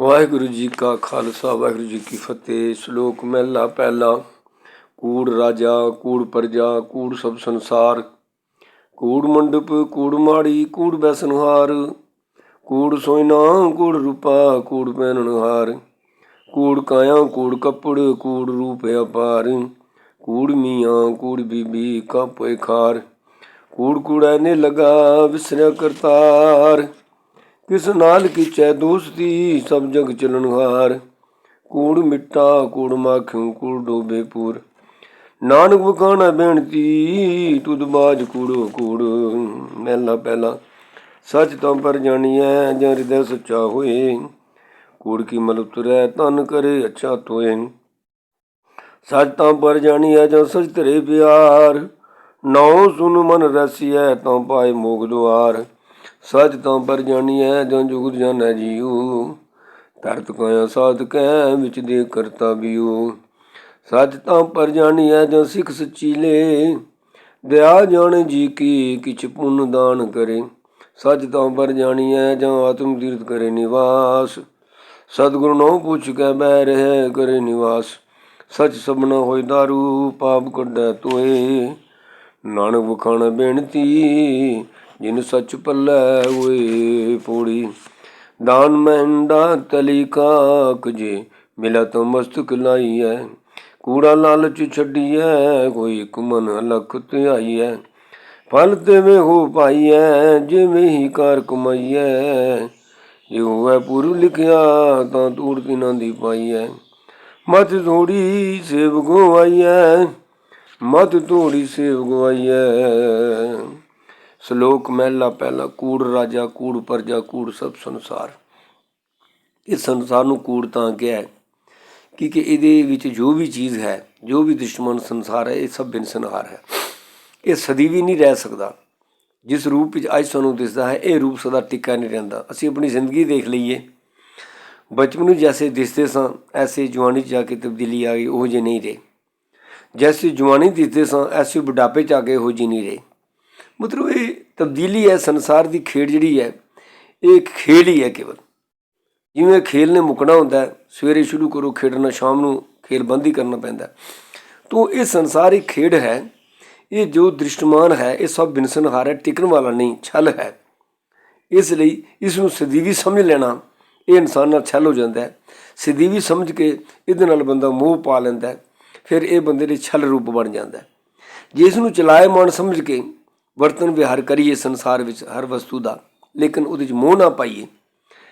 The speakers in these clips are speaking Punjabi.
ਵਾਹਿਗੁਰੂ ਜੀ ਕਾ ਖਾਲਸਾ, ਵਾਹਿਗੁਰੂ ਜੀ ਕੀ ਫਤਿਹ। ਸ਼ਲੋਕ ਮਹਿਲਾ ਪਹਿਲਾ, ਕੂੜ ਰਾਜਾ, ਕੂੜ ਪ੍ਰਜਾ, ਕੂੜ ਸਭ ਸੰਸਾਰ। ਕੂੜ ਮੰਡਪ, ਕੂੜ ਮਾੜੀ, ਕੂੜ ਬੈਸਨਹਾਰ। ਕੂੜ ਸੋਇਨਾ, ਕੂੜ ਰੂਪਾ, ਕੂੜ ਪਹਿਨਣਹਾਰ ਕੂੜ ਕਾਇਆ, ਕੂੜ ਕੱਪੜ, ਕੂੜ ਰੂਪ ਅਪਾਰ। ਕੂੜ ਮੀਆਂ, ਕੂੜ ਬੀਬੀ, ਕਾਪੇ ਖਾਰ ਕੂੜ ਕੂੜਾ ਨੇ ਲਗਾ, ਵਿਸਰਿਆ ਕਰਤਾਰ। ਕਿਸ ਨਾਲ ਕੀਚੈ ਦੋਸਤੀ ਸਭ ਜਗ ਚਲਨਹਾਰ ਕੂੜ ਮਿੱਟਾ, ਕੂੜ ਮਾਖਿਉ ਕੂੜ ਡੋਬੇ ਪੂਰ। ਨਾਨਕ ਬਖਾਣਾ ਬੇਨਤੀ, ਤੁਧ ਬਾਜ ਕੂੜੋ, ਕੂੜ ਮਹਿਲਾ ਪਹਿਲਾ। ਸੱਚ ਤਾਂ ਪਰ ਜਾਣੀਐ, ਜਾਂ ਹਿਰਦੈ ਸੱਚਾ ਹੋਏ। ਕੂੜ ਕੀ ਮਲ ਉਤਰੈ ਤਨ ਕਰੇ, ਅੱਛਾ ਤੋਏ ਸੱਚ ਤਾਂ ਪਰ ਜਾਣੀਐ, ਜਾਂ ਸੱਚ ਤੇਰੇ ਪਿਆਰ। ਨੌ ਸੁਨ ਮਨ ਰਸੀਐ, ਤਾਂ ਪਾਏ ਮੋਗ ਦੁਆਰ। ਸੱਚ ਤਾਂ ਪਰ ਜਾਣੀਐ, ਜਾਂ ਜੁਗਤ ਜਾਣੈ ਜੀਉ। ਤਰਤ ਕਾਇਆ ਸਾਧ ਕੈ, ਵਿੱਚ ਦੇ ਕਰਤਾ ਬਿਉ। ਸੱਚ ਤਾਂ ਪਰ ਜਾਣੀਐ, ਜਾਂ ਸਿੱਖ ਸਚੀਲੇ ਦਇਆ ਜਾਣ ਜੀ ਕੀ, ਕਿਛ ਪੁੰਨ ਦਾਨ ਕਰੇ। ਸੱਚ ਤਾਂ ਪਰ ਜਾਣੀਐ, ਜਾਂ ਆਤਮ ਤੀਰਥ ਕਰੇ ਨਿਵਾਸ। ਸਤਿਗੁਰੂ ਨੋ ਪੁੱਛ ਕੇ ਬਹਿ ਰਹਿ, ਕਰੇ ਨਿਵਾਸ। ਸੱਚ ਸਭਨਾ ਹੋਇ ਦਾਰੂ, ਪਾਪ ਕੱਢੈ ਤੋਏ। ਨਾਨਕ ਵਖਾਣ ਬੇਨਤੀ ਜਿਨ ਸੱਚ ਪੱਲੇ ਹੋਏ ਪੋੜੀ, ਦਾਨ ਮਹਿੰਦਾ ਤਲੀ ਕਾਕ ਜੇ, ਮਿਲਾ ਤੋ ਮਸਤਕ ਲਾਈਐ। ਕੂੜਾ ਲਾਲਚ ਛੱਡੀਐ, ਕੋਈ ਕੁਮਨ ਲਖ ਧਿਆਈਐ। ਫਲ ਦੇਵੇ ਹੋ ਪਾਈਐ, ਜਿਵੇਂ ਹੀ ਕਾਰ ਕਮਾਈਐ। ਜੇ ਹੋਵੇ ਪੁਰੂ ਲਿਖਿਆ, ਤਾਂ ਤੂੜ ਤਿਨਾਂ ਦੀ ਪਾਈਐ। ਮਤ ਥੋੜੀ ਸੇਵ ਗਵਾਈਐ ਮਤ ਥੋੜੀ ਸੇਵ ਗਵਾਈਐ। ਸ਼ਲੋਕ ਮਹਿਲਾ ਪਹਿਲਾ, ਕੂੜ ਰਾਜਾ, ਕੂੜ ਪਰਜਾ, ਕੂੜ ਸਭ ਸੰਸਾਰ। ਇਸ ਸੰਸਾਰ ਨੂੰ ਕੂੜ ਤਾਂ ਕਿਹਾ ਕਿ ਕਿ ਇਹਦੇ ਵਿੱਚ ਜੋ ਵੀ ਚੀਜ਼ ਹੈ, ਜੋ ਵੀ ਦੁਸ਼ਮਣ ਸੰਸਾਰ ਹੈ, ਇਹ ਸਭ ਬਿਨਸਨਹਾਰ ਹੈ। ਇਹ ਸਦੀ ਵੀ ਨਹੀਂ ਰਹਿ ਸਕਦਾ। ਜਿਸ ਰੂਪ ਵਿੱਚ ਅੱਜ ਸਾਨੂੰ ਦਿਸਦਾ ਹੈ, ਇਹ ਰੂਪ ਸਦਾ ਟਿੱਕਾ ਨਹੀਂ ਰਹਿੰਦਾ। ਅਸੀਂ ਆਪਣੀ ਜ਼ਿੰਦਗੀ ਦੇਖ ਲਈਏ। ਬਚਪਨ ਨੂੰ ਜੈਸੇ ਦਿਸਦੇ ਸਾਂ, ਐਸੇ ਜਵਾਨੀ 'ਚ ਜਾ ਕੇ ਤਬਦੀਲੀ ਆ ਗਈ, ਉਹ ਜੇ ਨਹੀਂ ਰਹੇ। ਜੈਸੇ ਜਵਾਨੀ ਦਿਸਦੇ ਸਾਂ, ਐਸੇ ਬੁਢਾਪੇ 'ਚ ਆ ਕੇ ਉਹ ਜੀ ਨਹੀਂ ਰਹੇ। ਮਤਲਬ ਇਹ ਤਬਦੀਲੀ ਹੈ, ਸੰਸਾਰ ਦੀ ਖੇਡ ਜਿਹੜੀ ਹੈ, ਇਹ ਇੱਕ ਖੇਡ ਹੀ ਹੈ ਕੇਵਲ। ਜਿਵੇਂ ਖੇਲ ਨੇ ਮੁਕਣਾ ਹੁੰਦਾ ਸਵੇਰੇ ਸ਼ੁਰੂ ਕਰੋ ਖੇਡਣਾ, ਸ਼ਾਮ ਨੂੰ ਖੇਲ ਬੰਦ ਹੀ ਕਰਨਾ ਪੈਂਦਾ ਤੋਂ ਇਹ ਸੰਸਾਰ ਇੱਕ ਖੇਡ ਹੈ, ਇਹ ਜੋ ਦ੍ਰਿਸ਼ਟਮਾਨ ਹੈ, ਇਹ ਸਭ ਬਿਨਸਨਹਾਰ ਹੈ, ਟਿਕਣ ਵਾਲਾ ਨਹੀਂ, ਛਲ ਹੈ। ਇਸ ਲਈ ਇਸ ਨੂੰ ਸਦੀਵੀ ਸਮਝ ਲੈਣਾ, ਇਹ ਇਨਸਾਨ ਨਾਲ ਛਲ ਹੋ ਜਾਂਦਾ ਹੈ। ਸਦੀਵੀ ਸਮਝ ਕੇ ਇਹਦੇ ਨਾਲ ਬੰਦਾ ਮੋਹ ਪਾ ਲੈਂਦਾ ਫਿਰ ਇਹ ਬੰਦੇ ਲਈ ਛਲ ਰੂਪ ਬਣ ਜਾਂਦਾ ਜੇ ਇਸ ਨੂੰ ਚਲਾਏ ਮਨ ਸਮਝ ਕੇ ਵਰਤਨ ਵਿਹਾਰ ਕਰੀਏ ਸੰਸਾਰ ਵਿੱਚ ਹਰ ਵਸਤੂ ਦਾ, ਲੇਕਿਨ ਉਹਦੇ 'ਚ ਮੋਹ ਨਾ ਪਾਈਏ।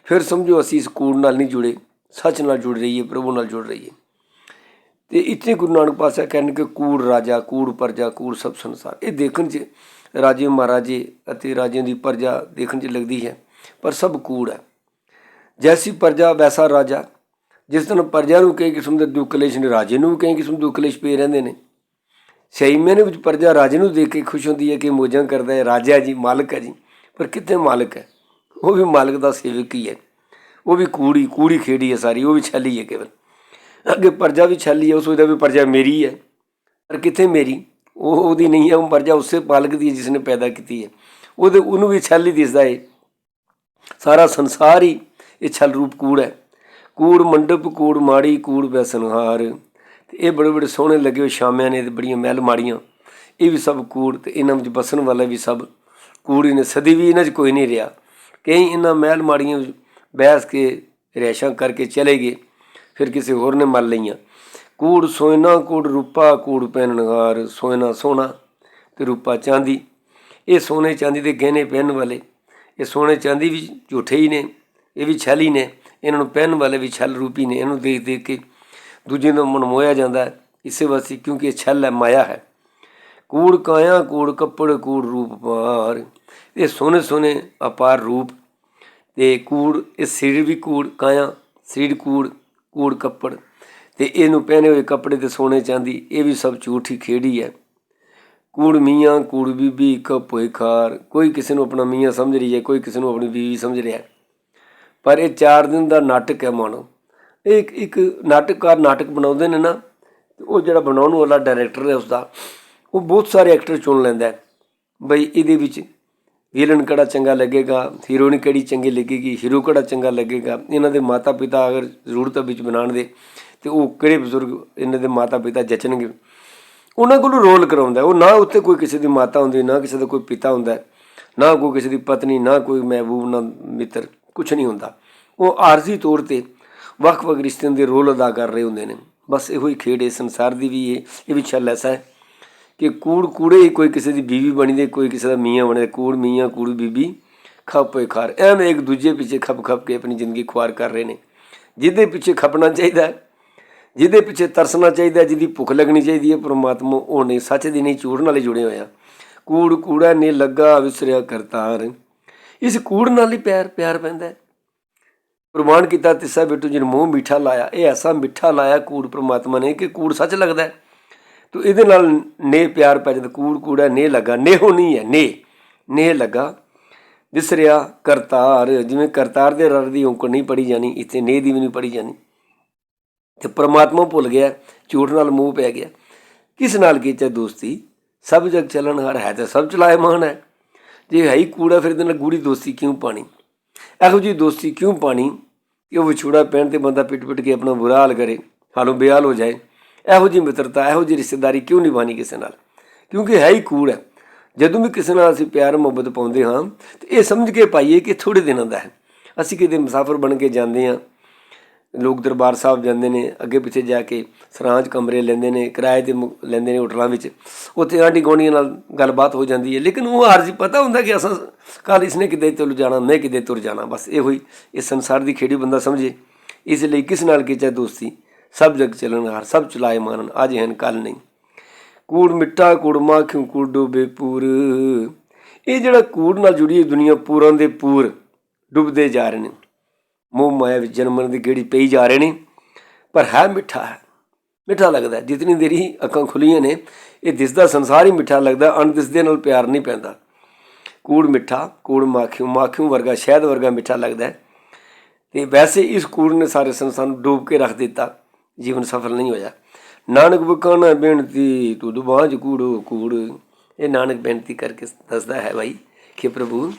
ਫਿਰ ਸਮਝੋ ਅਸੀਂ ਇਸ ਕੂੜ ਨਾਲ ਨਹੀਂ ਜੁੜੇ, ਸੱਚ ਨਾਲ ਜੁੜ ਰਹੀਏ, ਪ੍ਰਭੂ ਨਾਲ ਜੁੜ ਰਹੀਏ। ਤੇ ਇੱਥੇ ਗੁਰੂ ਨਾਨਕ ਪਾਤਸ਼ਾਹ ਕਹਿਣ ਕਿ ਕੂੜ ਰਾਜਾ, ਕੂੜ ਪਰਜਾ, ਕੂੜ ਸਭ ਸੰਸਾਰ। ਇਹ ਦੇਖਣ 'ਚ ਰਾਜੇ ਮਹਾਰਾਜੇ ਅਤੇ ਰਾਜਿਆਂ ਦੀ ਪਰਜਾ ਦੇਖਣ 'ਚ ਲੱਗਦੀ ਹੈ, ਪਰ ਸਭ ਕੂੜ ਹੈ। ਜੈਸੀ ਪਰਜਾ, ਵੈਸਾ ਰਾਜਾ। ਜਿਸ ਤਰ੍ਹਾਂ ਪ੍ਰਜਾ ਨੂੰ ਕਈ ਕਿਸਮ ਦੇ ਦੁੱਖ ਕਲੇਸ਼ ਨੇ, ਰਾਜੇ ਨੂੰ ਵੀ ਕਈ ਕਿਸਮ ਦੇ ਦੁੱਖ ਕਲੇਸ਼ ਪਏ ਰਹਿੰਦੇ ਨੇ। ਸਹੀ ਮੈਨੇ ਵਿੱਚ ਪਰਜਾ ਰਾਜੇ ਨੂੰ ਦੇਖ ਕੇ ਖੁਸ਼ ਹੁੰਦੀ ਹੈ ਕਿ ਮੋਜਾਂ ਕਰਦਾ ਹੈ। ਰਾਜਾ ਜੀ, ਮਾਲਕ ਹੈ ਜੀ। ਪਰ ਕਿੱਥੇ ਮਾਲਕ ਹੈ? ਉਹ ਵੀ ਮਾਲਕ ਦਾ ਸੇਵਕ ਹੀ ਹੈ। ਉਹ ਵੀ ਕੂੜੀ ਕੂੜੀ ਖੇੜੀ ਹੈ ਸਾਰੀ, ਉਹ ਵੀ ਛੱਲੀ ਹੈ ਕੇਵਲ। ਅੱਗੇ ਪਰਜਾ ਵੀ ਛੱਲੀ ਹੈ, ਉਹ ਸੋਚਦਾ ਵੀ ਪਰਜਾ ਮੇਰੀ ਹੈ। ਪਰ ਕਿੱਥੇ ਮੇਰੀ? ਉਹ ਉਹਦੀ ਨਹੀਂ ਹੈ, ਉਹ ਪਰਜਾ ਉਸੇ ਪਾਲਕ ਦੀ ਹੈ ਜਿਸ ਨੇ ਪੈਦਾ ਕੀਤੀ ਹੈ। ਉਹਦੇ, ਉਹਨੂੰ ਵੀ ਛੱਲ ਹੀ ਦਿਸਦਾ ਏ ਸਾਰਾ ਸੰਸਾਰ ਹੀ ਇਹ ਛਲ ਰੂਪ ਕੂੜ ਹੈ। ਕੂੜ ਮੰਡਪ, ਕੂੜ ਮਾੜੀ, ਕੂੜ ਬੈਸਨਹਾਰ ਤੇ ਇਹ ਬੜੇ ਬੜੇ ਸੋਹਣੇ ਲੱਗੇ ਹੋਏ ਸ਼ਾਮਿਆਂ ਨੇ ਤੇ ਬੜੀਆਂ ਮਹਿਲ ਮਾੜੀਆਂ। ਇਹ ਵੀ ਸਭ ਕੂੜ ਤੇ ਇਹਨਾਂ ਵਿੱਚ ਬਸਣ ਵਾਲਾ ਵੀ ਸਭ ਕੂੜ ਨੇ ਸਦੀ ਵੀ ਇਹਨਾਂ 'ਚ ਕੋਈ ਨਹੀਂ ਰਿਹਾ। ਕਈ ਇਹਨਾਂ ਮਹਿਲ ਮਾੜੀਆਂ ਬਹਿਸ ਕੇ ਰਿਹਾਇਸ਼ਾਂ ਕਰਕੇ ਚਲੇ ਗਏ, ਫਿਰ ਕਿਸੇ ਹੋਰ ਨੇ ਮੱਲ ਲਈਆਂ। ਕੂੜ ਸੋਇਨਾ ਕੂੜ ਰੂਪਾ ਕੂੜ ਪਹਿਨਣਹਾਰ ਸੋਇਨਾ ਸੋਨਾ ਤੇ ਰੂਪਾ ਚਾਂਦੀ। ਇਹ ਸੋਨੇ ਚਾਂਦੀ ਦੇ ਗਹਿਣੇ ਪਹਿਨਣ ਵਾਲੇ, ਇਹ ਸੋਨੇ ਚਾਂਦੀ ਵੀ ਝੂਠੇ ਹੀ ਨੇ, ਇਹ ਵੀ ਛਲ ਹੀ ਨੇ, ਇਹਨਾਂ ਨੂੰ ਪਹਿਨਣ ਵਾਲੇ ਵੀ ਛਲ ਰੂਪੀ ਨੇ, ਇਹਨੂੰ ਦੇਖ ਦੇਖ ਕੇ ਦੂਜੇ ਨੂੰ ਮਨਮੋਇਆ ਜਾਂਦਾ ਇਸੇ ਵਾਸਤੇ ਕਿਉਂਕਿ ਇਹ ਛਲ ਹੈ, ਮਾਇਆ ਹੈ। ਕੂੜ ਕਾਇਆ, ਕੂੜ ਕੱਪੜ, ਕੂੜ ਰੂਪ ਪਾਰ ਇਹ ਸੋਨੇ ਸੋਨੇ ਅਪਾਰ ਰੂਪ। ਤੇ ਕੂੜ, ਇਹ ਸਰੀਰ ਵੀ ਕੂੜ, ਕਾਇਆ ਸਰੀਰ ਕੂੜ ਕੂੜ ਕੱਪੜ। ਤੇ ਇਹਨੂੰ ਪਹਿਨੇ ਹੋਏ ਕੱਪੜੇ ਤੇ ਸੋਨੇ ਚਾਂਦੀ, ਇਹ ਵੀ ਸਭ ਝੂਠੀ ਖੇੜੀ ਹੈ। ਕੂੜ ਮੀਆਂ, ਕੂੜ ਬੀਬੀ ਕਪੋਏ ਖਾਰ। ਕੋਈ ਕਿਸੇ ਨੂੰ ਆਪਣਾ ਮੀਆਂ ਸਮਝ ਰਹੀ ਹੈ, ਕੋਈ ਕਿਸੇ ਨੂੰ ਆਪਣੀ ਬੀਵੀ ਸਮਝ ਰਿਹਾ ਪਰ ਇਹ ਚਾਰ ਦਿਨ ਦਾ ਨਾਟਕ ਹੈ ਮਾਨੋ ਇਹ ਇੱਕ ਇੱਕ ਨਾਟਕਕਾਰ ਨਾਟਕ ਬਣਾਉਂਦੇ ਨੇ ਨਾ ਤੇ ਉਹ ਜਿਹੜਾ ਬਣਾਉਣ ਵਾਲਾ ਡਾਇਰੈਕਟਰ ਹੈ ਉਸਦਾ, ਉਹ ਬਹੁਤ ਸਾਰੇ ਐਕਟਰ ਚੁਣ ਲੈਂਦਾ ਹੈ। ਬਈ ਇਹਦੇ ਵਿੱਚ ਵਿਲਨ ਕਿਹੜਾ ਚੰਗਾ ਲੱਗੇਗਾ ਹੀਰੋਇਨ ਕਿਹੜੀ ਚੰਗੀ ਲੱਗੇਗੀ ਹੀਰੋ ਕਿਹੜਾ ਚੰਗਾ ਲੱਗੇਗਾ, ਇਹਨਾਂ ਦੇ ਮਾਤਾ ਪਿਤਾ ਅਗਰ ਜ਼ਰੂਰਤ ਵਿੱਚ ਬਣਾਉਣ ਦੇ, ਤੇ ਉਹ ਕਿਹੜੇ ਬਜ਼ੁਰਗ ਇਹਨਾਂ ਦੇ ਮਾਤਾ ਪਿਤਾ ਜਚਣਗੇ। ਉਹਨਾਂ ਕੋਲੋਂ ਰੋਲ ਕਰਾਉਂਦਾ ਉਹ ਨਾ ਉੱਤੇ ਕੋਈ ਕਿਸੇ ਦੀ ਮਾਤਾ ਹੁੰਦੀ, ਨਾ ਕਿਸੇ ਦਾ ਕੋਈ ਪਿਤਾ ਹੁੰਦਾ ਨਾ ਕੋਈ ਕਿਸੇ ਦੀ ਪਤਨੀ, ਨਾ ਕੋਈ ਮਹਿਬੂਬ, ਨਾ ਮਿੱਤਰ ਕੁਝ ਨਹੀਂ ਹੁੰਦਾ। ਉਹ ਆਰਜ਼ੀ ਤੌਰ ਤੇ ਵੱਖ-ਵੱਖ ਰਿਸ਼ਤਿਆਂ ਦੇ ਰੋਲ ਅਦਾ ਕਰ ਰਹੇ ਹੁੰਦੇ ਨੇ। ਬਸ ਇਹੋ ਹੀ ਖੇਡ ਇਸ ਸੰਸਾਰ ਦੀ ਵੀ ਇਹ ਇਹ ਵੀ ਛੱਲ ਐਸਾ ਹੈ ਕਿ ਕੂੜ ਕੂੜੇ ਹੀ ਕੋਈ ਕਿਸੇ ਦੀ ਬੀਵੀ ਬਣੀ ਦੇ ਕੋਈ ਕਿਸੇ ਦਾ ਮੀਆਂ ਬਣੇ ਕੂੜ ਮੀਆਂ ਕੂੜ ਬੀਬੀ ਖੱਪੇ ਖਾਰ। ਐਵੇਂ ਇੱਕ ਦੂਜੇ ਪਿੱਛੇ ਖੱਪ ਖੱਪ ਕੇ ਆਪਣੀ ਜ਼ਿੰਦਗੀ ਖੁਆਰ ਕਰ ਰਹੇ ਨੇ। ਜਿਹਦੇ ਪਿੱਛੇ ਖਪਣਾ ਚਾਹੀਦਾ, ਜਿਹਦੇ ਪਿੱਛੇ ਤਰਸਣਾ ਚਾਹੀਦਾ, ਜਿਹਦੀ ਭੁੱਖ ਲੱਗਣੀ ਚਾਹੀਦੀ ਹੈ, ਪ੍ਰਮਾਤਮਾ ਉਹ ਨਹੀਂ ਸੱਚ ਦੀ ਨਹੀਂ, ਝੂਠ ਨਾਲ ਜੁੜੇ ਹੋਏ ਆ। ਕੂੜ ਕੂੜਾ ਨੇ ਲੱਗਾ ਵਿਸਰਿਆ ਕਰਤਾਰ। ਇਸ ਕੂੜ ਨਾਲ ਹੀ ਪਿਆਰ ਪਿਆਰ ਪੈਂਦਾ ਪ੍ਰਮਾਣ ਕੀਤਾ ਤਿੱਸਾ ਬਿੱਟੂ ਜਿਹਨੇ ਮੂੰਹ ਮਿੱਠਾ ਲਾਇਆ। ਇਹ ਐਸਾ ਮਿੱਠਾ ਲਾਇਆ ਕੂੜ ਪ੍ਰਮਾਤਮਾ ਨੇ ਕਿ ਕੂੜ ਸੱਚ ਲੱਗਦਾ ਹੈ। ਤੋ ਇਹਦੇ ਨਾਲ ਨੇ ਪਿਆਰ ਪੈ ਜਾਂਦਾ। ਕੂੜ ਕੂੜਾ ਨੇ ਲੱਗਾ। ਨੇਹੋ ਨਹੀਂ ਹੈ ਨੇ ਨੇ ਲੱਗਾ। ਵਿਸਰਿਆ ਕਰਤਾਰ। ਜਿਵੇਂ ਕਰਤਾਰ ਦੇ ਰਰ ਦੀ ਔਂਕੜ ਨਹੀਂ ਪੜੀ ਜਾਣੀ, ਇੱਥੇ ਨੇ ਦੀ ਵੀ ਨਹੀਂ ਪੜੀ ਜਾਣੀ। ਤੇ ਪ੍ਰਮਾਤਮਾ ਭੁੱਲ ਗਿਆ, ਝੂਠ ਨਾਲ ਮੂੰਹ ਪੈ ਗਿਆ। ਕਿਸ ਨਾਲ ਕੀਚਾ ਦੋਸਤੀ? ਸਭ ਜਗ ਚੱਲਣ ਹਰ ਹੈ ਤੇ ਸਭ ਚਲਾਏ ਮਾਨ ਹੈ। ਜੇ ਹੈ ਹੀ ਕੂੜਾ ਫਿਰ ਇਹਦੇ ਨਾਲ ਗੂੜੀ ਦੋਸਤੀ ਕਿਉਂ ਪਾਣੀ? ਇਹੋ ਜੀ ਦੋਸਤੀ ਕਿਉਂ ਪਾਣੀ ਕਿ ਉਹ ਵਿਛੋੜਾ ਪੈਣ ਤੇ ਬੰਦਾ ਪਿੱਟ ਪਿੱਟ ਕੇ ਆਪਣਾ ਬੁਰਾ ਹਾਲ ਕਰੇ ਹਾਲੋਂ ਬੇਹਾਲ ਹੋ ਜਾਏ? ਇਹੋ ਜੀ ਮਿੱਤਰਤਾ, ਇਹੋ ਜੀ ਰਿਸ਼ਤੇਦਾਰੀ ਕਿਉਂ ਨਿਭਾਣੀ ਕਿਸੇ ਨਾਲ? ਕਿਉਂਕਿ ਹੈ ਹੀ ਕੂੜ ਹੈ। ਜਦੋਂ ਵੀ ਕਿਸੇ ਨਾਲ ਅਸੀਂ ਪਿਆਰ, ਮੁਹੱਬਤ ਪਾਉਂਦੇ ਹਾਂ, ਤੇ ਇਹ ਸਮਝ ਕੇ ਪਾਈਏ ਕਿ ਥੋੜੇ ਦਿਨਾਂ ਦਾ ਹੈ। ਅਸੀਂ ਕਿਤੇ ਮੁਸਾਫਰ ਬਣ ਕੇ ਜਾਂਦੇ ਹਾਂ ਲੋਕ ਦਰਬਾਰ ਸਾਹਿਬ ਜਾਂਦੇ ਨੇ, ਅੱਗੇ ਪਿੱਛੇ ਜਾ ਕੇ ਸਰਾਂਜ ਕਮਰੇ ਲੈਂਦੇ ਨੇ, ਕਿਰਾਏ ਤੇ ਮੁ- ਲੈਂਦੇ ਨੇ ਹੋਟਲਾਂ ਵਿੱਚ। ਉੱਥੇ ਆਂਢੀ ਗੁਆਂਢੀਆਂ ਨਾਲ ਗੱਲਬਾਤ ਹੋ ਜਾਂਦੀ ਹੈ, ਲੇਕਿਨ ਉਹ ਹਰ ਜੀ ਪਤਾ ਹੁੰਦਾ ਕਿ ਅਸਾਂ ਕੱਲ ਇਸਨੇ ਕਿਤੇ ਤੁਰ ਜਾਣਾ ਮੈਂ ਕਿਤੇ ਤੁਰ ਜਾਣਾ ਬਸ ਇਹੋ ਹੀ, ਇਸ ਸੰਸਾਰ ਦੀ ਖੇੜੀ ਬੰਦਾ ਸਮਝੇ। ਇਸ ਲਈ ਕਿਸ ਨਾਲ ਕੀਚਾ ਦੋਸਤੀ? ਸਭ ਜਗ ਚੱਲਣ ਹਰ, ਸਭ ਚਲਾਏ ਮਾਨਨ ਅੱਜ ਹਨ ਕੱਲ ਨਹੀਂ। ਕੂੜ ਮਿੱਟਾ ਕੂੜ ਮਾਖਿਉ ਕੂੜ ਡੁੱਬੇ ਪੂਰ। ਇਹ ਜਿਹੜਾ ਕੂੜ ਨਾਲ ਜੁੜੀ ਦੁਨੀਆ ਪੂਰਾਂ ਦੇ ਪੂਰ, ਡੁੱਬਦੇ ਜਾ ਰਹੇ ਨੇ। ਮੋਹ ਮਾਇਆ ਵਿੱਚ ਜਨਮਣ ਦੀ ਗੇੜੀ ਪਈ ਜਾ ਰਹੇ ਨੇ, ਪਰ ਹੈ ਮਿੱਠਾ ਹੈ। ਮਿੱਠਾ ਲੱਗਦਾ ਹੈ। ਜਿਤਨੀ ਦੇਰੀ ਅੱਖਾਂ ਖੁੱਲੀਆਂ ਨੇ, ਇਹ ਦਿਸਦਾ ਸੰਸਾਰ ਹੀ ਮਿੱਠਾ ਲੱਗਦਾ ਅਣਦਿਸਦੇ ਨਾਲ ਪਿਆਰ ਨਹੀਂ ਪੈਂਦਾ। ਕੂੜ ਮਿੱਠਾ, ਕੂੜ ਮਾਖਿਓ ਮਾਖਿਓ ਵਰਗਾ, ਸ਼ਹਿਦ ਵਰਗਾ ਮਿੱਠਾ ਲੱਗਦਾ ਹੈ। ਤੇ ਵੈਸੇ ਇਸ ਕੂੜ ਨੇ ਸਾਰੇ ਸੰਸਾਰ ਨੂੰ ਡੂਬ ਕੇ ਰੱਖ ਦਿੱਤਾ। ਜੀਵਨ ਸਫਲ ਨਹੀਂ ਹੋਇਆ। ਨਾਨਕ ਬਕਾਨਾ ਬੇਨਤੀ, ਤੂੰ ਦੁਬਾਜ ਕੂੜੋ ਕੂੜ। ਇਹ ਨਾਨਕ ਬੇਨਤੀ ਕਰਕੇ ਦੱਸਦਾ ਹੈ ਭਾਈ ਕਿ ਪ੍ਰਭੂ,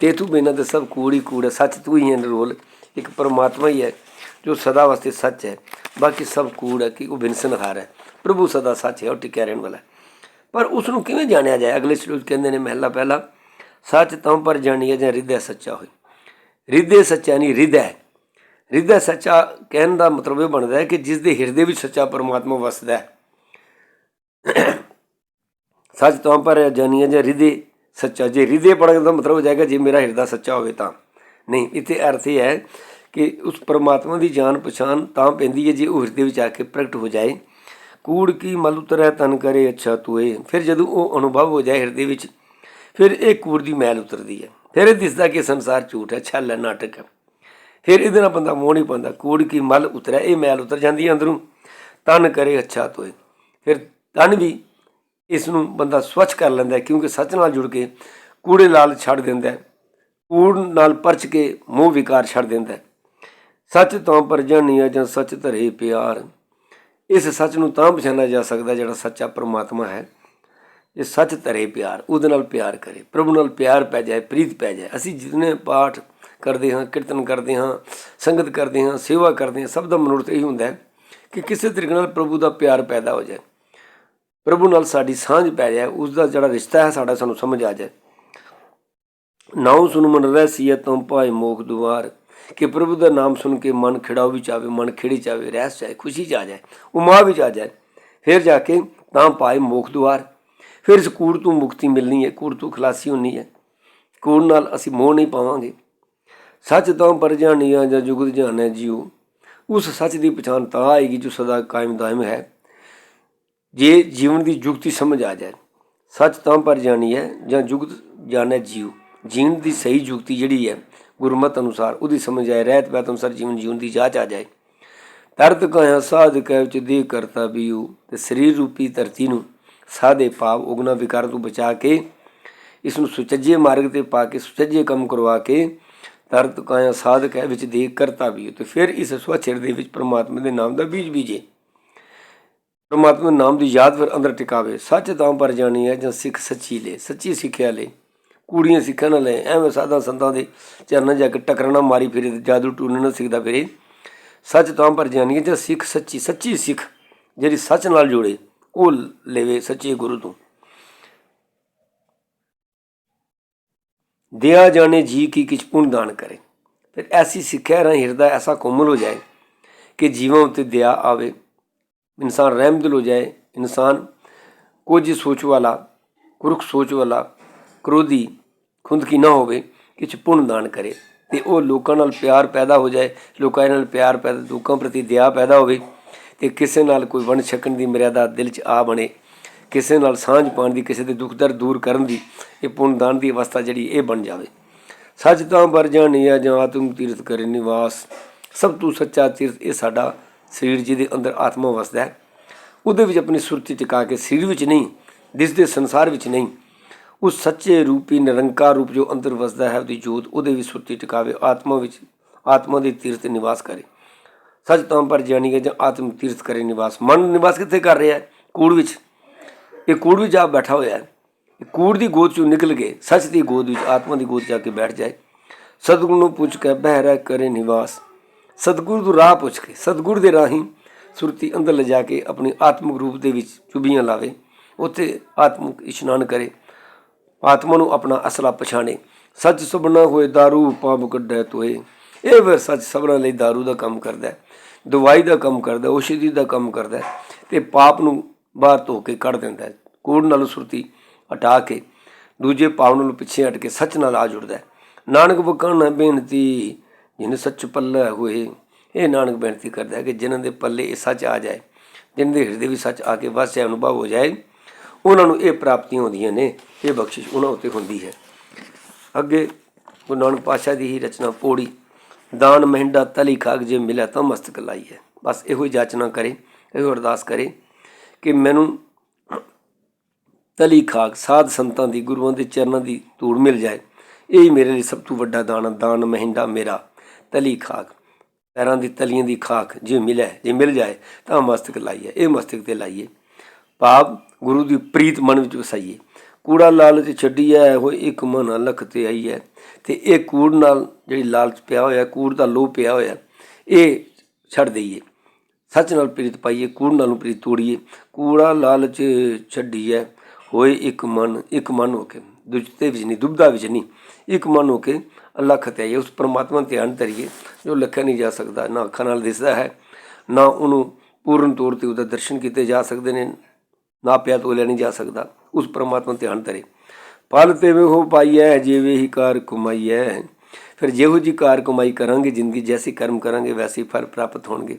ਤੇ ਤੂੰ ਬਿਨਾਂ ਦੇ ਸਭ ਕੂੜ ਹੀ ਕੂੜ ਹੈ। ਸੱਚ ਤੂੰ ਹੀ ਹੈ ਨਿਰੋਲ। ਇੱਕ ਪਰਮਾਤਮਾ ਹੀ ਹੈ, ਜੋ ਸਦਾ ਵਾਸਤੇ ਸੱਚ ਹੈ। ਬਾਕੀ ਸਭ ਕੂੜ ਹੈ ਕਿ ਉਹ ਬਿਨਸਨਹਾਰ ਹੈ। ਪ੍ਰਭੂ ਸਦਾ ਸੱਚ ਹੈ, ਉਹ ਟਿਕਿਆ ਰਹਿਣ ਵਾਲਾ ਪਰ ਉਸ ਨੂੰ ਕਿਵੇਂ ਜਾਣਿਆ ਜਾਏ? ਅਗਲੇ ਸ਼ਲੋਕ ਕਹਿੰਦੇ ਨੇ, ਮਹਿਲਾ ਪਹਿਲਾ, ਸੱਚ ਤਾਂ ਪਰ ਜਾਣੀਏ ਜਾਂ ਹਿਰਦੇ ਸੱਚਾ ਹੋਏ। ਹਿਰਦੇ ਸੱਚਾ ਨਹੀਂ ਹਿਰਦਾ। ਹੈ ਸੱਚਾ ਕਹਿਣ ਦਾ ਮਤਲਬ ਇਹ ਬਣਦਾ ਹੈ ਕਿ ਜਿਸ ਦੇ ਹਿਰਦੇ ਵਿੱਚ ਸੱਚਾ ਪਰਮਾਤਮਾ ਵਸਦਾ ਹੈ। ਸੱਚ ਤਾਂ ਪਰ ਜਾਣੀਏ ਜਾਂ ਹਿਰਦੇ ਸੱਚਾ। ਜੇ ਹਿਰਦੇ ਪੜਨ ਦਾ ਮਤਲਬ ਹੋ ਜਾਏਗਾ, ਜੇ ਮੇਰਾ ਹਿਰਦਾ ਸੱਚਾ ਹੋਵੇ ਤਾਂ। ਨਹੀਂ, ਇੱਥੇ ਅਰਥ ਇਹ ਹੈ ਕਿ ਉਸ ਪਰਮਾਤਮਾ ਦੀ ਜਾਣ ਪਛਾਣ ਤਾਂ ਪੈਂਦੀ ਹੈ ਜੇ ਉਹ ਹਿਰਦੇ ਵਿੱਚ ਆ ਕੇ ਪ੍ਰਗਟ ਹੋ ਜਾਏ। ਕੂੜ ਕੀ ਮਲ ਉਤਰੈ ਤਨ ਕਰੇ, ਅੱਛਾ ਤੂਏ ਫਿਰ ਜਦੋਂ ਉਹ ਅਨੁਭਵ ਹੋ ਜਾਏ ਹਿਰਦੇ ਵਿੱਚ, ਫਿਰ ਇਹ ਕੂੜ ਦੀ ਮੈਲ ਉਤਰਦੀ ਹੈ। ਫਿਰ ਇਹ ਦਿਸਦਾ ਕਿ ਸੰਸਾਰ ਝੂਠ ਹੈ, ਛਲ ਹੈ, ਨਾਟਕ ਹੈ। ਫਿਰ ਇਹਦੇ ਨਾਲ ਬੰਦਾ ਮੋਹ ਨਹੀਂ ਪਾਉਂਦਾ। ਕੂੜ ਕੀ ਮਲ ਉਤਰੈ, ਇਹ ਮੈਲ ਉਤਰ ਜਾਂਦੀ ਹੈ ਅੰਦਰੋਂ। ਤਨ ਕਰੇ, ਅੱਛਾ ਤੋਏ ਫਿਰ ਤਨ ਵੀ ਇਸ ਨੂੰ ਬੰਦਾ ਸਵੱਛ ਕਰ ਲੈਂਦਾ ਕਿਉਂਕਿ ਸੱਚ ਨਾਲ ਜੁੜ ਕੇ ਕੂੜੇ ਲਾਲ ਛੱਡ ਦਿੰਦਾ ਕੂੜ ਨਾਲ ਪਰਚ ਕੇ ਮੋਹ ਵਿਕਾਰ ਛੱਡ ਦਿੰਦਾ ਸੱਚ ਤੋਂ ਪਰ ਜਾਂ ਸੱਚ ਧਰੇ ਪਿਆਰ। ਇਸ ਸੱਚ ਨੂੰ ਤਾਂ ਪਛਾਣਿਆ ਜਾ ਸਕਦਾ ਜਿਹੜਾ ਸੱਚਾ ਪ੍ਰਮਾਤਮਾ ਹੈ। ਇਹ ਸੱਚ ਧਰੇ ਪਿਆਰ, ਉਹਦੇ ਨਾਲ ਪਿਆਰ ਕਰੇ। ਪ੍ਰਭੂ ਨਾਲ ਪਿਆਰ ਪੈ ਜਾਏ, ਪ੍ਰੀਤ ਪੈ ਜਾਏ। ਅਸੀਂ ਜਿਤਨੇ ਪਾਠ ਕਰਦੇ ਹਾਂ, ਕੀਰਤਨ ਕਰਦੇ ਹਾਂ, ਸੰਗਤ ਕਰਦੇ ਹਾਂ, ਸੇਵਾ ਕਰਦੇ ਹਾਂ, ਸਭ ਦਾ ਮਨੋਰਥ ਇਹੀ ਹੁੰਦਾ ਹੈ ਕਿ ਕਿਸੇ ਤਰੀਕੇ ਨਾਲ ਪ੍ਰਭੂ ਦਾ ਪਿਆਰ ਪੈਦਾ ਹੋ ਜਾਏ। ਪ੍ਰਭੂ ਨਾਲ ਸਾਡੀ ਸਾਂਝ ਪੈ ਜਾਏ ਉਸ ਦਾ ਜਿਹੜਾ ਰਿਸ਼ਤਾ ਹੈ, ਸਾਡਾ ਸਾਨੂੰ ਸਮਝ ਆ ਜਾਏ। ਨਾਉ ਸੁਨ ਮਨ ਰਹਿਸੀਏ ਤੁਮ ਪਾਏ ਮੋਖ ਦੁਆਰ। ਕਿ ਪ੍ਰਭੂ ਦਾ ਨਾਮ ਸੁਣ ਕੇ ਮਨ ਖਿੜਾਉ ਵਿੱਚ ਆਵੇ ਮਨ ਖਿੜੀ ਜਾਵੇ ਰਹਿਸ ਚਾਹੇ, ਖੁਸ਼ੀ ਚ ਆ ਜਾਏ, ਉਮਾ ਵਿੱਚ ਆ ਜਾਏ। ਫਿਰ ਜਾ ਕੇ ਤਾਂ ਪਾਏ ਮੋਖ ਦੁਆਰ। ਫਿਰ ਇਸ ਕੂੜ ਤੋਂ ਮੁਕਤੀ ਮਿਲਣੀ ਹੈ ਕੂੜ ਤੋਂ ਖਲਾਸੀ ਹੋਣੀ ਹੈ ਕੂੜ ਨਾਲ ਅਸੀਂ ਮੋਹ ਨਹੀਂ ਪਾਵਾਂਗੇ। ਸੱਚ ਤਾਂ ਪਰ ਜਾਣੀਆ ਜਾਂ ਜੁਗਤ ਜਾਣੈ ਜੀਉ ਉਸ ਸੱਚ ਦੀ ਪਛਾਣ ਤਾਂ ਆਏਗੀ ਜੋ ਸਦਾ ਕਾਇਮ ਦਾਇਮ ਹੈ। ਜੇ ਜੀਵਨ ਦੀ ਜੁਗਤੀ ਸਮਝ ਆ ਜਾਏ, ਸੱਚ ਤਾਂ ਪਰ ਜਾਣੀ ਹੈ ਜਾਂ ਜੁਗਤ ਜਾਣੈ ਜੀਉ ਜੀਣ ਦੀ ਸਹੀ ਯੁਕਤੀ ਜਿਹੜੀ ਹੈ, ਗੁਰਮਤ ਅਨੁਸਾਰ, ਉਹਦੀ ਸਮਝ ਆਏ ਰਹਿਤ ਬੈਤ ਅਨੁਸਾਰ ਜੀਵਨ ਜੀਵਨ ਦੀ ਜਾਂਚ ਆ ਜਾਏ। ਤਰਤ ਕਾਇਆ ਸਾਧ ਕਹਿ ਵਿੱਚ ਦੇ ਕਰਤਾ ਬੀਉ, ਤੇ ਸਰੀਰ ਰੂਪੀ ਧਰਤੀ ਨੂੰ ਸਾਦੇ ਭਾਵ ਉਗਨਾ ਵਿਕਾਰ ਤੋਂ ਬਚਾ ਕੇ, ਇਸ ਨੂੰ ਸੁਚੱਜੇ ਮਾਰਗ ਤੇ ਪਾ ਕੇ, ਸੁਚੱਜੇ ਕੰਮ ਕਰਵਾ ਕੇ, ਤਰਤ ਕਾਇਆ ਸਾਧ ਕਹਿ ਵਿੱਚ ਦੇਖ ਕਰਤਾ ਬੀਉ, ਤੇ ਫਿਰ ਇਸ ਸਵੱਛ ਦੇ ਵਿੱਚ ਪ੍ਰਮਾਤਮਾ ਦੇ ਨਾਮ ਦਾ ਬੀਜ ਬੀਜੇ। ਪਰਮਾਤਮਾ ਨਾਮ ਦੀ ਯਾਦ ਫਿਰ ਅੰਦਰ ਟਿਕਾਵੇ, ਸੱਚ ਤਾਂ ਪਰ ਜਾਣੀ ਹੈ ਜਾਂ ਸਿੱਖ ਸੱਚੀ ਲੈ, ਸੱਚੀ ਸਿੱਖਿਆ ਲੈ। ਕੂੜੀਆਂ ਸਿੱਖਣ ਨਾ ਲੈ ਐਵੇਂ ਸਾਧਾ ਸੰਤਾਂ ਦੇ ਚਰਨਾਂ ਜਾ ਕੇ ਟਕਰਨਾ ਮਾਰੀ ਫਿਰੇ ਜਾਦੂ ਟੂਣੇ ਨਾ ਸਿੱਖਦਾ ਫਿਰੇ। ਸੱਚ ਤਾਂ ਪਰ ਜਾਣੀਏ ਜੇ ਸਿੱਖ ਸੱਚੀ ਸੱਚੀ ਸਿੱਖ ਜਿਹੜੀ ਸੱਚ ਨਾਲ ਜੁੜੇ, ਉਹ ਲੈਵੇ ਸੱਚੇ ਗੁਰੂ ਤੋਂ। ਦਿਆ ਜਾਣੇ ਜੀ ਕੀ ਕਿਛ ਪੁੰਨ ਦਾਨ ਕਰੇ। ਫਿਰ ਐਸੀ ਸਿੱਖਿਆ ਰਾਂ ਹਿਰਦਾ ਐਸਾ ਕੋਮਲ ਹੋ ਜਾਏ ਕਿ ਜੀਵਾਂ ਉੱਤੇ ਦਇਆ ਆਵੇ। ਇਨਸਾਨ ਰਹਿਮਦਿਲ ਹੋ ਜਾਏ। ਇਨਸਾਨ ਕੁਝ ਸੋਚ ਵਾਲਾ, ਕੁਰਖ ਸੋਚ ਵਾਲਾ ਕ੍ਰੋਧੀ ਖੁੰਦਕੀ ਨਾ ਹੋਵੇ, ਕਿਛ ਪੁੰਨ ਦਾਨ ਕਰੇ। ਤੇ ਉਹ ਲੋਕਾਂ ਨਾਲ ਪਿਆਰ ਪੈਦਾ ਹੋ ਜਾਏ, ਲੋਕਾਂ ਨਾਲ ਪਿਆਰ ਪੈਦਾ, ਲੋਕਾਂ ਪ੍ਰਤੀ ਦਇਆ ਪੈਦਾ ਹੋਵੇ, ਤੇ ਕਿਸੇ ਨਾਲ ਕੋਈ ਵੰਡ ਛਕਣ ਦੀ ਮਰਿਆਦਾ ਦਿਲ 'ਚ ਆ ਬਣੇ, ਕਿਸੇ ਨਾਲ ਸਾਂਝ ਪਾਉਣ ਦੀ, ਕਿਸੇ ਦੇ ਦੁੱਖ ਦਰਦ ਦੂਰ ਕਰਨ ਦੀ, ਇਹ ਪੁੰਨ ਦਾਨ ਦੀ ਅਵਸਥਾ ਜਿਹੜੀ, ਇਹ ਬਣ ਜਾਵੇ। ਸੱਚ ਤਾਂ ਵਰ ਜਾਣੀਆ ਜਾਂ ਆਤਮ ਤੀਰਥ ਕਰੇ ਨਿਵਾਸ। ਸਭ ਤੋਂ ਸੱਚਾ ਤੀਰਥ ਇਹ ਸਾਡਾ ਸਰੀਰ, ਜਿਹਦੇ ਅੰਦਰ ਆਤਮਾ ਵਸਦਾ ਹੈ। ਉਹਦੇ ਵਿੱਚ ਆਪਣੀ ਸੁਰਤੀ ਟਿਕਾ ਕੇ ਸਰੀਰ ਵਿੱਚ ਨਹੀਂ, ਦਿਸਦੇ ਸੰਸਾਰ ਵਿੱਚ ਨਹੀਂ ਉਹ ਸੱਚੇ ਰੂਪੀ ਨਿਰੰਕਾਰ ਰੂਪ ਜੋ ਅੰਦਰ ਵਸਦਾ ਹੈ, ਉਹਦੀ ਜੋਤ ਉਹਦੇ ਵਿੱਚ ਸੁਰਤੀ ਟਿਕਾਵੇ, ਆਤਮਾ ਵਿੱਚ, ਆਤਮਾ ਦੇ ਤੀਰਥ ਤੇ ਨਿਵਾਸ ਕਰੇ। ਸੱਚ ਤਾਂ ਪਰ ਹੈ ਜਾਂ ਆਤਮ ਤੀਰਥ ਕਰੇ ਨਿਵਾਸ। ਮਨ ਨਿਵਾਸ ਕਿੱਥੇ ਕਰ ਰਿਹਾ ਹੈ? ਕੂੜ ਵਿੱਚ। ਇਹ ਕੂੜ ਵਿੱਚ ਆ ਬੈਠਾ ਹੋਇਆ ਹੈ। ਇਹ ਕੂੜ ਦੀ ਗੋਦ ਚੋਂ ਨਿਕਲ ਕੇ, ਸੱਚ ਦੀ ਗੋਦ ਵਿੱਚ, ਆਤਮਾ ਦੀ ਗੋਦ ਜਾ ਕੇ ਬੈਠ ਜਾਏ। ਸਤਿਗੁਰੂ ਨੂੰ ਪੁੱਛ ਕੇ ਬਹਿ ਰਹਿ ਕਰੇ ਨਿਵਾਸ। ਸਤਿਗੁਰੂ ਤੋਂ ਰਾਹ ਪੁੱਛ ਕੇ, ਸਤਿਗੁਰੂ ਦੇ ਰਾਹੀਂ ਸੁਰਤੀ ਅੰਦਰ ਲਿਜਾ ਕੇ ਆਪਣੀ ਆਤਮਿਕ ਰੂਪ ਦੇ ਵਿੱਚ ਚੁਬੀਆਂ ਲਾਵੇ। ਉੱਥੇ ਆਤਮਿਕ ਇਸ਼ਨਾਨ ਕਰੇ। ਆਤਮਾ ਨੂੰ ਆਪਣਾ ਅਸਲਾ ਪਛਾਣੇ ਸੱਚ ਸੁਭਣਾ ਹੋਏ दारू ਪਾਪ ਕੱਢੈ ਤੋਏ ਇਹ ਫਿਰ ਸੱਚ ਸਭਨਾਂ ਲਈ दारू ਦਾ ਕੰਮ ਕਰਦਾ ਹੈ ਦਵਾਈ ਦਾ ਕੰਮ ਕਰਦਾ ਹੈ ਔਸ਼ਧੀ ਦਾ ਕੰਮ ਕਰਦਾ ਹੈ ਤੇ ਪਾਪ ਨੂੰ ਬਾਹਰ ਧੋ ਕੇ ਕੱਢ ਦਿੰਦਾ ਹੈ ਕੂੜ ਨਾਲ ਸੁਰਤੀ ਹਟਾ ਕੇ ਦੂਜੇ ਪਾਪ ਨੂੰ ਪਿੱਛੇ ਹਟ ਕੇ ਸੱਚ ਨਾਲ ਆ ਜੁੜਦਾ ਹੈ ਨਾਨਕ ਬਕਾਣਾ ਬੇਨਤੀ ਜਿਨ ਸੱਚ ਪੱਲੇ ਹੋਏ ਇਹ ਨਾਨਕ ਬੇਨਤੀ ਕਰਦਾ ਹੈ ਕਿ ਜਿਨ੍ਹਾਂ ਦੇ ਪੱਲੇ ਇਹ ਸੱਚ ਆ ਜਾਏ ਜਿਨ੍ਹਾਂ ਦੇ ਹਿਰਦੇ ਵੀ ਸੱਚ ਆ ਕੇ ਵਸਿਆ ਅਨੁਭਵ ਹੋ ਜਾਏ ਉਹਨਾਂ ਨੂੰ ਇਹ ਪ੍ਰਾਪਤੀਆਂ ਹੁੰਦੀਆਂ ਨੇ, ਇਹ ਬਖਸ਼ਿਸ਼ ਉਹਨਾਂ ਉੱਤੇ ਹੁੰਦੀ ਹੈ। ਅੱਗੇ ਗੁਰੂ ਨਾਨਕ ਪਾਤਸ਼ਾਹ ਦੀ ਹੀ ਰਚਨਾ ਪੋੜੀ, ਦਾਨ ਮਹਿੰਡਾ ਤਲੀ ਖਾਕ ਜੇ ਮਿਲਿਆ ਤਾਂ ਮਸਤਕ ਲਾਈਏ ਬਸ ਇਹੋ ਹੀ ਜਾਚਨਾ ਕਰੇ, ਇਹੋ ਅਰਦਾਸ ਕਰੇ ਕਿ ਮੈਨੂੰ ਤਲੀ ਖਾਕ ਸਾਧ ਸੰਤਾਂ ਦੀ, ਗੁਰੂਆਂ ਦੇ ਚਰਨਾਂ ਦੀ ਧੂੜ ਮਿਲ ਜਾਏ। ਇਹ ਹੀ ਮੇਰੇ ਲਈ ਸਭ ਤੋਂ ਵੱਡਾ ਦਾਨ ਦਾਨ ਮਹਿੰਡਾ ਮੇਰਾ, ਤਲੀ ਖਾਕ ਪੈਰਾਂ ਦੀ ਤਲੀਆਂ ਦੀ ਖਾਕ ਜੇ ਮਿਲੇ ਜੇ ਮਿਲ ਜਾਏ ਤਾਂ ਮਸਤਕ ਲਾਈਏ ਇਹ ਮਸਤਕ ਤੇ ਲਾਈਏ। ਭਾਵ ਗੁਰੂ ਦੀ ਪ੍ਰੀਤ ਮਨ ਵਿੱਚ ਵਸਾਈਏ। ਕੂੜਾ ਲਾਲਚ ਛੱਡੀਐ ਹੋਏ ਇੱਕ ਮਨ ਲਖ ਤੇ ਆਈ ਹੈ ਤੇ ਇਹ ਕੂੜ ਨਾਲ ਜਿਹੜੀ ਲਾਲਚ ਪਿਆ ਹੋਇਆ, ਕੂੜ ਦਾ ਲੋਭ ਪਿਆ ਹੋਇਆ, ਇਹ ਛੱਡ ਦਈਏ। ਸੱਚ ਨਾਲ ਪ੍ਰੀਤ ਪਾਈਏ, ਕੂੜ ਨਾਲੋਂ ਪ੍ਰੀਤ ਤੋੜੀਏ। ਕੂੜਾ ਲਾਲਚ ਛੱਡੀ ਹੈ ਹੋਏ ਇੱਕ ਮਨ ਇੱਕ ਮਨ ਹੋ ਕੇ। ਦੁਜਤੇ ਵਿੱਚ ਨਹੀਂ ਦੁਬਦਾ ਵਿੱਚ ਨਹੀਂ, ਇੱਕ ਮਨ ਹੋ ਕੇ ਅੱਲਾਹ ਖਤਿਆਈਏ ਉਸ ਪਰਮਾਤਮਾ ਨੂੰ ਧਿਆਨ ਧਰੀਏ, ਜੋ ਲੱਖਿਆ ਨਹੀਂ ਜਾ ਸਕਦਾ, ਨਾ ਅੱਖਾਂ ਨਾਲ ਦਿਸਦਾ ਹੈ, ਨਾ ਉਹਨੂੰ ਪੂਰਨ ਤੌਰ ਤੇ ਉਹਦਾ ਦਰਸ਼ਨ ਕੀਤੇ ਜਾ ਸਕਦੇ ਨੇ ਨਾ ਪਿਆ ਤੋਲਿਆ ਨਹੀਂ ਜਾ ਸਕਦਾ। ਉਸ ਪਰਮਾਤਮਾ ਨੂੰ ਧਿਆਨ ਧਰੇ। ਪਲ ਤੇ ਵੇਹੋ ਪਾਈਐ ਜਿਵੇਂ ਹੀ ਕਾਰ ਕਮਾਈਐ। ਫਿਰ ਜਿਹੋ ਜੀ ਕਾਰ ਕਮਾਈ ਕਰਾਂਗੇ, ਜ਼ਿੰਦਗੀ ਜੈਸੀ ਕਰਮ ਕਰਾਂਗੇ, ਵੈਸੇ ਫਲ ਪ੍ਰਾਪਤ ਹੋਣਗੇ।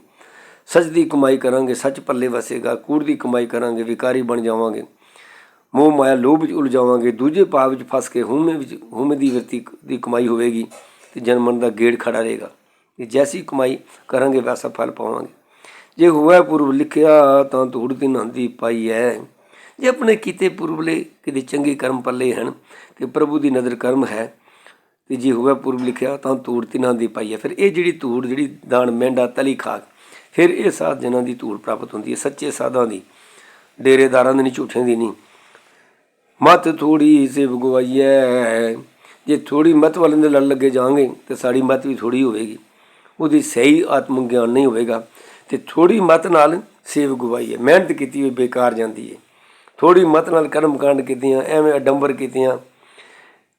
ਸੱਚ ਦੀ ਕਮਾਈ ਕਰਾਂਗੇ, ਸੱਚ ਪੱਲੇ ਵਸੇਗਾ, ਕੂੜ ਦੀ ਕਮਾਈ ਕਰਾਂਗੇ, ਵਿਕਾਰੀ ਬਣ ਜਾਵਾਂਗੇ। ਮੋਹ ਮਾਇਆ ਲੋਭ ਵਿੱਚ ਉਲਝਾਵਾਂਗੇ ਦੂਜੇ ਭਾਵ ਵਿੱਚ ਫਸ ਕੇ ਹਉਮੈ ਵਿੱਚ, ਹਉਮੈ ਦੀ ਵਰਤੀ ਦੀ ਕਮਾਈ ਹੋਵੇਗੀ ਤੇ ਜਨ ਦਾ ਗੇੜ ਖੜਾ ਰਹੇਗਾ। ਕਿ ਜੈਸੀ ਕਮਾਈ ਕਰਾਂਗੇ, ਵੈਸਾ ਫਲ ਪਾਵਾਂਗੇ। ਜੇ ਹੋਇਆ ਪੁਰਬ ਲਿਖਿਆ ਤਾਂ ਧੂੜ ਦੀ ਨੰਦੀ ਪਾਈ ਹੈ ਜੇ ਆਪਣੇ ਕੀਤੇ ਪੁਰਬਲੇ ਕਿਤੇ ਚੰਗੇ ਕਰਮ ਪੱਲੇ ਹਨ ਤੇ ਪ੍ਰਭੂ ਦੀ ਨਜ਼ਰ ਕਰਮ ਹੈ, ਤੇ ਜੇ ਹੋਇਆ ਪੁਰਬ ਲਿਖਿਆ ਤਾਂ ਧੂੜ ਤਿਨਾਂ ਦੀ ਪਾਈ ਹੈ ਫਿਰ ਇਹ ਜਿਹੜੀ ਧੂੜ, ਜਿਹੜੀ ਦਾਨ ਮਹਿੰਡਾ ਤਲੀ ਖਾਕ ਫਿਰ ਇਹ ਸਾਧ ਜਨਾਂ ਦੀ ਧੂੜ ਪ੍ਰਾਪਤ ਹੁੰਦੀ ਹੈ ਸੱਚੇ ਸਾਧਾਂ ਦੀ, ਡੇਰੇਦਾਰਾਂ ਦੀ ਨਹੀਂ ਝੂਠਿਆਂ ਦੀ ਨਹੀਂ ਮਤ ਥੋੜੀ ਸੇ ਗਵਾਈਐ ਜੇ ਥੋੜੀ ਮਤ ਵਾਲੇ ਦੇ ਲੜ ਲੱਗੇ ਜਾਵਾਂਗੇ ਤੇ ਸਾਡੀ ਮਤ ਵੀ ਥੋੜੀ ਹੋਵੇਗੀ। ਉਹਦੀ ਸਹੀ ਆਤਮ ਗਿਆਨ ਨਹੀਂ ਹੋਵੇਗਾ। ਤੇ ਥੋੜੀ ਮਤ ਨਾਲ ਸੇਵ ਗਵਾਈ ਹੈ। ਮਿਹਨਤ ਕੀਤੀ ਹੋਈ ਬੇਕਾਰ ਜਾਂਦੀ ਹੈ। ਥੋੜੀ ਮਤ ਨਾਲ ਕਰਮ ਕਾਂਡ ਕੀਤੀਆਂ, ਐਵੇਂ ਅਡੰਬਰ ਕੀਤੀਆਂ,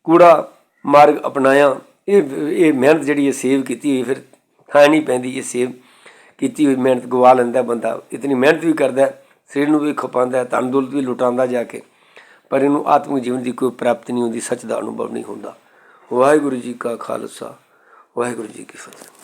ਕੂੜਾ ਮਾਰਗ ਅਪਣਾਇਆ, ਇਹ ਇਹ ਮਿਹਨਤ ਜਿਹੜੀ ਹੈ ਸੇਵ ਕੀਤੀ ਹੋਈ, ਫਿਰ ਥਾਂ ਨਹੀਂ ਪੈਂਦੀ ਇਹ ਸੇਵ ਕੀਤੀ ਹੋਈ ਮਿਹਨਤ ਗਵਾ ਲੈਂਦਾ ਬੰਦਾ। ਇਤਨੀ ਮਿਹਨਤ ਵੀ ਕਰਦਾ ਸਰੀਰ ਨੂੰ ਵੀ ਖਪਾਉਂਦਾ ਹੈ ਦੌਲਤ ਵੀ ਲੁਟਾਉਂਦਾ ਜਾ ਕੇ, ਪਰ ਇਹਨੂੰ ਆਤਮਿਕ ਜੀਵਨ ਦੀ ਕੋਈ ਪ੍ਰਾਪਤੀ ਨਹੀਂ ਹੁੰਦੀ, ਸੱਚ ਦਾ ਅਨੁਭਵ ਨਹੀਂ ਹੁੰਦਾ। ਵਾਹਿਗੁਰੂ ਜੀ ਕਾ ਖਾਲਸਾ, ਵਾਹਿਗੁਰੂ ਜੀ ਕੀ ਫਤਿਹ।